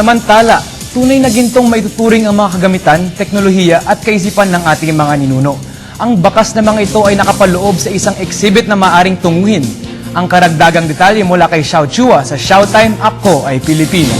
Samantala, tunay na gintong maituturing ang mga kagamitan, teknolohiya at kaisipan ng ating mga ninuno. Ang bakas na mga ito ay nakapaloob sa isang exhibit na maaring tunguhin. Ang karagdagang detalye mula kay Xiao Chua sa Showtime Ako ay Pilipino.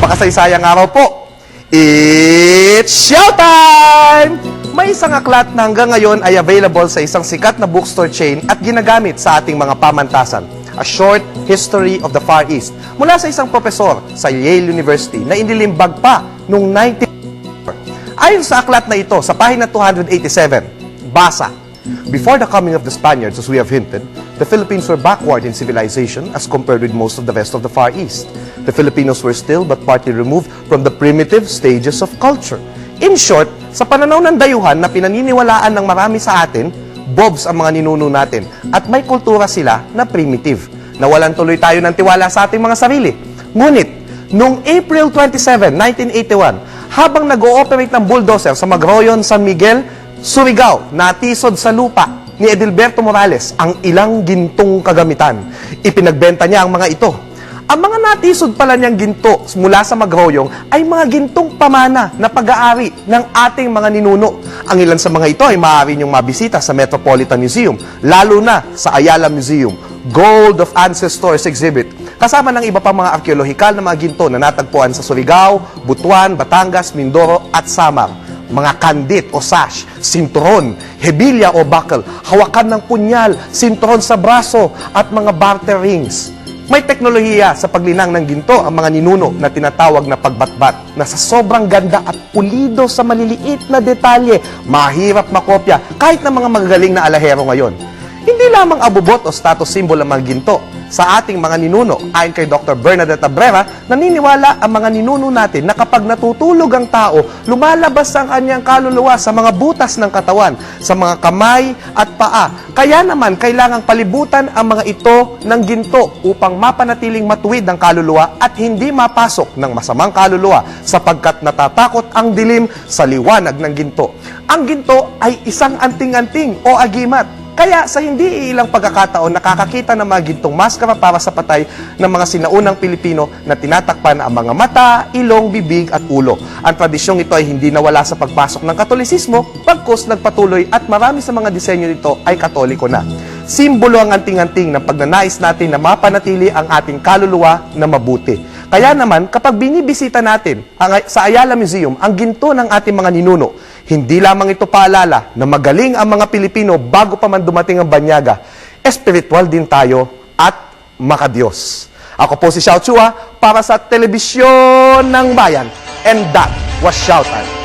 Makasaysayang araw po. It's showtime! May isang aklat na hanggang ngayon ay available sa isang sikat na bookstore chain at ginagamit sa ating mga pamantasan. A Short History of the Far East mula sa isang profesor sa Yale University na inilimbag pa noong 19... Ayon sa aklat na ito, sa pahina 287, basa, Before the coming of the Spaniards, as we have hinted, the Philippines were backward in civilization as compared with most of the rest of the Far East. The Filipinos were still but partly removed from the primitive stages of culture. In short, sa pananaw ng dayuhan na pinaniniwalaan ng marami sa atin, bobs ang mga ninuno natin at may kultura sila na primitive. Nawalan tuloy tayo ng tiwala sa ating mga sarili. Ngunit, noong April 27, 1981, habang nag-ooperate ng bulldozer sa Magroyon, San Miguel, Surigao, natisod sa lupa ni Edilberto Morales ang ilang gintong kagamitan. Ipinagbenta niya ang mga ito. Ang mga natisod pala niyang ginto mula sa Magroyong ay mga gintong pamana na pag-aari ng ating mga ninuno. Ang ilan sa mga ito ay maaari niyong mabisita sa Metropolitan Museum, lalo na sa Ayala Museum, Gold of Ancestors Exhibit. Kasama ng iba pang mga arkeolohikal na mga ginto na natagpuan sa Surigao, Butuan, Batangas, Mindoro at Samar mga kandit o sash, sinturon, hebilya o buckle, hawakan ng punyal, sinturon sa braso at mga barter rings. May teknolohiya sa paglinang ng ginto ang mga ninuno na tinatawag na pagbatbat na sa sobrang ganda at pulido sa maliliit na detalye, mahirap makopya kahit ng mga magagaling na alahero ngayon. Hindi lamang abubot o status symbol ang mga ginto. Sa ating mga ninuno, ayon kay Dr. Bernadette Abrera, naniniwala ang mga ninuno natin na kapag natutulog ang tao, lumalabas ang kanyang kaluluwa sa mga butas ng katawan, sa mga kamay at paa. Kaya naman, kailangang palibutan ang mga ito ng ginto upang mapanatiling matuwid ang kaluluwa at hindi mapasok ng masamang kaluluwa sapagkat natatakot ang dilim sa liwanag ng ginto. Ang ginto ay isang anting-anting o agimat kaya sa hindi ilang pagkakataon, nakakakita ng mga gintong maskara para sa patay ng mga sinaunang Pilipino na tinatakpan ang mga mata, ilong, bibig at ulo. Ang tradisyong ito ay hindi nawala sa pagpasok ng katolisismo, pagkus nagpatuloy at marami sa mga disenyo nito ay katoliko na. Simbolo ang anting-anting ng pagnanais natin na mapanatili ang ating kaluluwa na mabuti. Kaya naman, kapag binibisita natin ang, sa Ayala Museum ang ginto ng ating mga ninuno, hindi lamang ito paalala na magaling ang mga Pilipino bago pa man dumating ang banyaga, espiritual din tayo at makadiyos. Ako po si Xiao Chua para sa Telebisyon ng Bayan. And that was Shoutout.